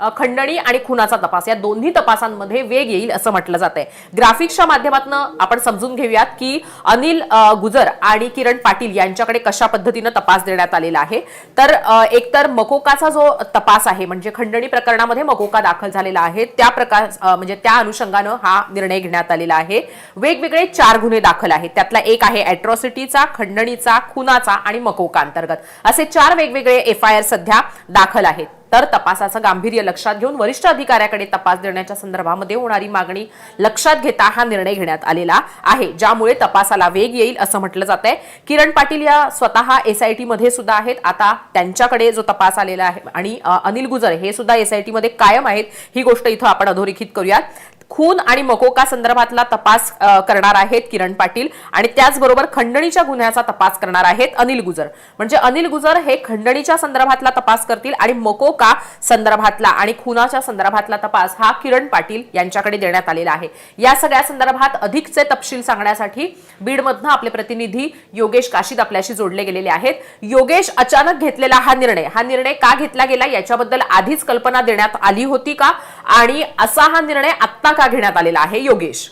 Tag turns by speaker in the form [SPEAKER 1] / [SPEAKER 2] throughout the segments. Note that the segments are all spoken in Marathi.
[SPEAKER 1] खंडणी आणि खुनाचा तपास. या दोन्ही तपासांमध्ये वेग येईल असं म्हटलं जात आहे ग्राफिक्सच्या माध्यमातून आपण समजून घेऊयात की अनिल गुजर आणि किरण पाटील यांच्याकडे कशा पद्धतीनं तपास देण्यात आलेला आहे. तर एकतर मकोकाचा जो तपास आहे म्हणजे खंडणी प्रकरणामध्ये मकोका दाखल झालेला आहे त्या प्रकार म्हणजे त्या अनुषंगानं हा निर्णय घेण्यात आलेला आहे. वेगवेगळे चार गुन्हे दाखल आहेत. त्यातला एक आहे अॅट्रॉसिटीचा खंडणीचा खुनाचा आणि मकोका अंतर्गत असे चार वेगवेगळे एफ आय आर सध्या दाखल आहेत. तर तपासाचं गांभीर्य लक्षात घेऊन वरिष्ठ अधिकाऱ्याकडे तपास देण्याच्या संदर्भामध्ये होणारी मागणी लक्षात घेता हा निर्णय घेण्यात आलेला आहे. ज्यामुळे तपासाला वेग येईल असं म्हटलं जात आहे किरण पाटील या स्वतः एसआयटी मध्ये सुद्धा आहेत. आता त्यांच्याकडे जो तपास आलेला आहे आणि अनिल गुजर हे सुद्धा एसआयटी मध्ये कायम आहेत. ही गोष्ट इथं आपण अधोरेखित करूयात. खून आणि मकोका संदर्भातला तपास करणार आहेत किरण पाटील आणि त्याचबरोबर खंडणीच्या गुन्ह्याचा तपास करणार आहेत अनिल गुजर. म्हणजे अनिल गुजर हे खंडणीच्या संदर्भातला तपास करतील आणि मकोका संदर्भातला आणि खुनाच्या संदर्भातला तपास हा किरण पाटील यांच्याकडे देण्यात आलेला आहे. या सगळ्या संदर्भात अधिकचे तपशील सांगण्यासाठी बीडमधनं आपले प्रतिनिधी योगेश काशीद आपल्याशी जोडले गेलेले आहेत. योगेश अचानक घेतलेला हा निर्णय हा निर्णय का घेतला गेला याच्याबद्दल आधीच कल्पना देण्यात आली होती का? आणि असा हा निर्णय आत्ता का घेण्यात आलेला आहे. योगेश.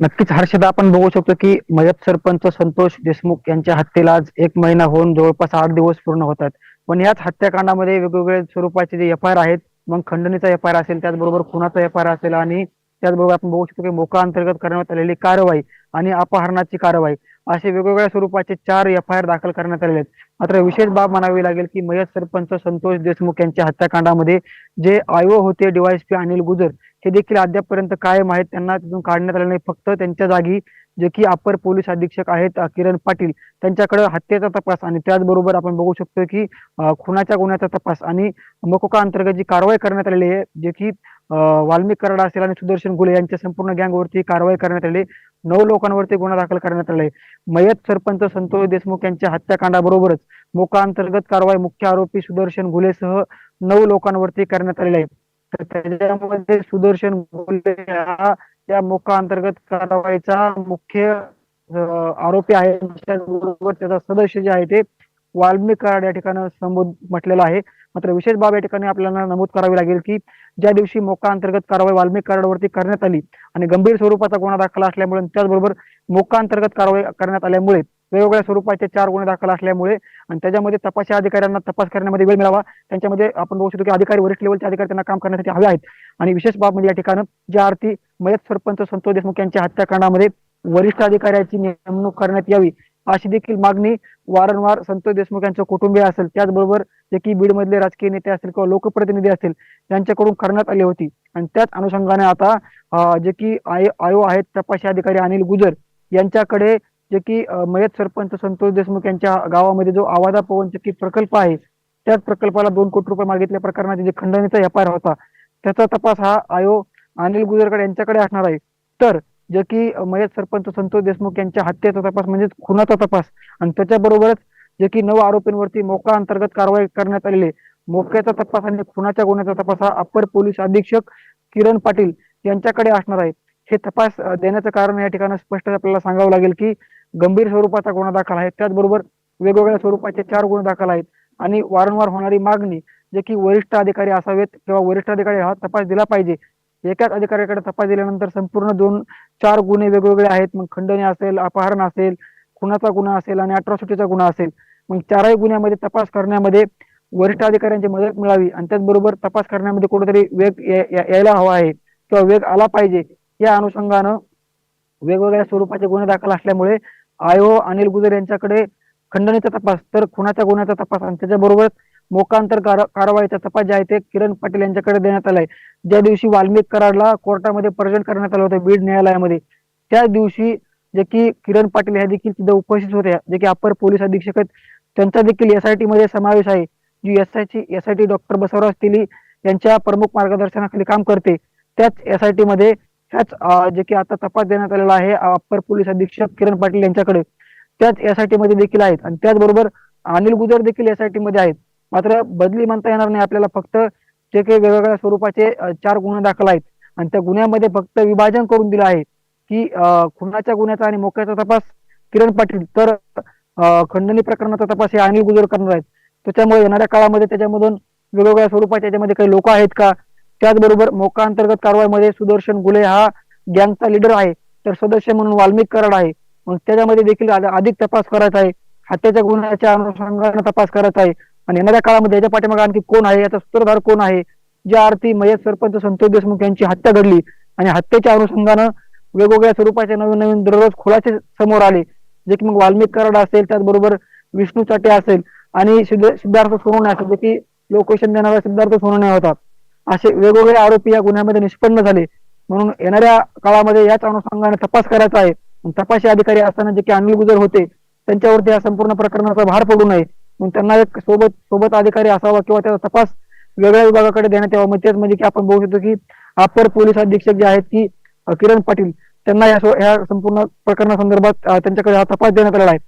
[SPEAKER 2] नक्कीच हर्षदा आपण बघू शकतो की मयत सरपंच संतोष देशमुख यांच्या हत्येला आज एक महिना होऊन जवळपास आठ दिवस पूर्ण होतात पण याच हत्याकांडामध्ये वेगवेगळ्या स्वरूपाचे जे एफ आय आर आहेत मग खंडणीचा एफ आय आर असेल त्याचबरोबर खुनाचा एफ आय आर असेल आणि त्याचबरोबर आपण बघू शकतो की मोका अंतर्गत करण्यात आलेली कारवाई आणि अपहरणाची कारवाई असे वेगवेगळ्या स्वरूपाचे चार एफ आय आर दाखल करण्यात आलेले आहेत. मात्र विशेष बाब म्हणावी लागेल की मयत सरपंच संतोष देशमुख यांच्या हत्याकांडामध्ये जे आयो होते डीवायएसपी अनिल गुजर हे देखील अद्यापपर्यंत कायम आहेत. त्यांना तिथून काढण्यात आले नाही. फक्त त्यांच्या जागी जे की अपर पोलीस अधीक्षक आहेत किरण पाटील त्यांच्याकडे हत्येचा तपास आणि त्याचबरोबर आपण बघू शकतो की खुनाच्या गुन्ह्याचा तपास आणि मकोका अंतर्गत जी कारवाई करण्यात आलेली आहे जे की वाल्मिक कराड असेल आणि सुदर्शन गुले यांच्या संपूर्ण गँगवरती कारवाई करण्यात आली. नऊ लोकांवरती गुन्हा दाखल करण्यात आलाय. मयत सरपंच संतोष देशमुख यांच्या हत्याकांडाबरोबरच मोका अंतर्गत कारवाई मुख्य आरोपी सुदर्शन गुलेसह नऊ लोकांवरती करण्यात आलेली आहे. तर त्याच्यामध्ये सुदर्शन गोले हा या मोका अंतर्गत कारवाईचा मुख्य आरोपी आहे. त्याचबरोबर त्याचा सदस्य जे आहे ते वाल्मिक कराड या ठिकाणी संबोध म्हटलेला आहे. मात्र विशेष बाब या ठिकाणी आपल्याला नमूद करावी लागेल की ज्या दिवशी मोका अंतर्गत कारवाई वाल्मिक कराडवरती करण्यात आली आणि गंभीर स्वरूपाचा गुन्हा दाखल असल्यामुळे त्याचबरोबर मोका अंतर्गत कारवाई करण्यात आल्यामुळे वेगवेगळ्या स्वरूपाचे चार गुन्हे दाखल असल्यामुळे आणि त्याच्यामध्ये तपासी अधिकाऱ्यांना तपास करण्यामध्ये वेळ मिळावा. त्यांच्यामध्ये आपण बघू शकतो की अधिकारी वरिष्ठ लेवलचे अधिकारी त्यांना काम करण्यासाठी हवे आहेत. आणि विशेष बाब म्हणजे या ठिकाणी ज्या आरती मयत सरपंच संतोष देशमुख यांच्या हत्याकांडामध्ये वरिष्ठ अधिकाऱ्याची नेमणूक करण्यात यावी अशी देखील मागणी वारंवार संतोष देशमुख यांचं कुटुंबीय असेल. त्याचबरोबर जे की बीडमधले राजकीय नेते असतील किंवा लोकप्रतिनिधी असतील त्यांच्याकडून करण्यात आली होती. आणि त्याच अनुषंगाने आता जे की आय आयो आहेत तपासी अधिकारी अनिल गुजर यांच्याकडे जे की मयत सरपंच संतोष देशमुख यांच्या गावामध्ये जो आवाजा पवनचक्की प्रकल्प आहे त्याच प्रकल्पाला दोन कोटी रुपये मागितल्या प्रकरणाचे जे खंडणीचा व्यापार होता त्याचा तपास हा आयो अनिल गुजरकर यांच्याकडे असणार आहे तर जे की मयत सरपंच संतोष देशमुख यांच्या हत्येचा तपास म्हणजेच खुनाचा तपास आणि त्याच्याबरोबरच जे की नऊ आरोपींवरती मोका अंतर्गत कारवाई करण्यात आलेली आहे. मोक्याचा तपास आणि खुनाच्या गुन्ह्याचा तपास हा अप्पर पोलीस अधीक्षक किरण पाटील यांच्याकडे असणार आहे हे तपास देण्याचं कारण या ठिकाणी स्पष्ट आपल्याला सांगावं लागेल की गंभीर स्वरूपाचा गुन्हा दाखल आहे. त्याचबरोबर वेगवेगळ्या स्वरूपाचे चार गुन्हे दाखल आहेत. आणि वारंवार होणारी मागणी जे की वरिष्ठ अधिकारी असावेत किंवा वरिष्ठ अधिकारी हा तपास दिला पाहिजे. एकाच अधिकाऱ्याकडे तपास दिल्यानंतर संपूर्ण दोन चार गुन्हे वेगवेगळे आहेत. मग खंडणी असेल अपहरण असेल खुनाचा गुन्हा असेल आणि अट्रॉसिटीचा गुन्हा असेल. मग चारही गुन्ह्यामध्ये तपास करण्यामध्ये वरिष्ठ अधिकाऱ्यांची मदत मिळावी आणि त्याचबरोबर तपास करण्यामध्ये कुठेतरी वेग या- यायला हवा आहे किंवा वेग आला पाहिजे या अनुषंगानं वेगवेगळ्या स्वरूपाचे गुन्हे दाखल असल्यामुळे आयो अनिल गुजर यांच्याकडे खंडणीचा तपास तर खुनाच्या गुन्ह्याचा तपास आणि त्याच्याबरोबरच मोकांतर कारवाईचा तपास जे आहे ते किरण पाटील यांच्याकडे देण्यात आलाय. ज्या दिवशी वाल्मिक कराडला कोर्टामध्ये प्रेझेंट करण्यात आलं होतं बीड न्यायालयामध्ये त्या दिवशी जे की किरण पाटील ह्या देखील तिथे उपस्थित होत्या. जे की अपर पोलीस अधीक्षक आहेत त्यांचा देखील एसआयटी मध्ये समावेश आहे. जी एसआयची एसआयटी डॉक्टर बसवराज तिली यांच्या प्रमुख मार्गदर्शनाखाली काम करते त्याच एसआयटी मध्ये ह्याच जे की आता तपास देण्यात आलेला आहे अप्पर पोलीस अधीक्षक किरण पाटील यांच्याकडे. त्याच एसआयटी मध्ये देखील आहेत. आणि त्याचबरोबर अनिल गुजर देखील एसआयटी मध्ये आहेत. मात्र बदली म्हणता येणार नाही. आपल्याला फक्त जे काही वेगवेगळ्या स्वरूपाचे चार गुन्हे दाखल आहेत. आणि त्या गुन्ह्यामध्ये फक्त विभाजन करून दिलं आहे की खुनाच्या गुन्ह्याचा आणि मोक्याचा तपास किरण पाटील. तर खंडणी प्रकरणाचा तपास हे अनिल गुजर करणार आहेत. त्याच्यामुळे येणाऱ्या काळामध्ये त्याच्यामधून वेगवेगळ्या स्वरूपाच्या याच्यामध्ये काही लोक आहेत का? त्याचबरोबर मोका अंतर्गत कारवाईमध्ये सुदर्शन गुले हा गँगचा लीडर आहे. तर सदस्य म्हणून वाल्मिक कराड आहे. मग त्याच्यामध्ये देखील अधिक तपास करायचा आहे. हत्याच्या गुन्ह्याच्या अनुषंगाने तपास करायचा आहे. आणि येणाऱ्या काळामध्ये याच्या पाठीमागे आणखी कोण आहे? याचा सूत्रधार कोण आहे? ज्या अर्थी मयत सरपंच संतोष देशमुख यांची हत्या घडली. आणि हत्येच्या अनुषंगानं वेगवेगळ्या स्वरूपाचे नवीन नवीन दररोज खुलासे समोर आले. जे की मग वाल्मिक कराड असेल त्याचबरोबर विष्णू चाटे असेल. आणि सिद्ध- सिद्धार्थ सोनवणे असेल. जे की लोकेशन देणारा सिद्धार्थ सोनवणे होता. असे वेगवेगळे आरोपी या गुन्ह्यामध्ये निष्पन्न झाले. म्हणून येणाऱ्या काळामध्ये याच अनुषंगाने तपास करायचा आहे. तपासी अधिकारी असताना जे की अनिल गुजर होते त्यांच्यावरती या संपूर्ण प्रकरणाचा भार पडू नये. म्हणून त्यांना एक सोबत सोबत अधिकारी असावा किंवा त्याचा तपास वेगळ्या विभागाकडे देण्यात यावा. म्हणजे मग त्याच म्हणजे की आपण बघू शकतो की अपर पोलीस अधीक्षक जे आहेत की किरण पाटील त्यांना या संपूर्ण प्रकरणासंदर्भात त्यांच्याकडे हा तपास देण्यात आलेला आहे.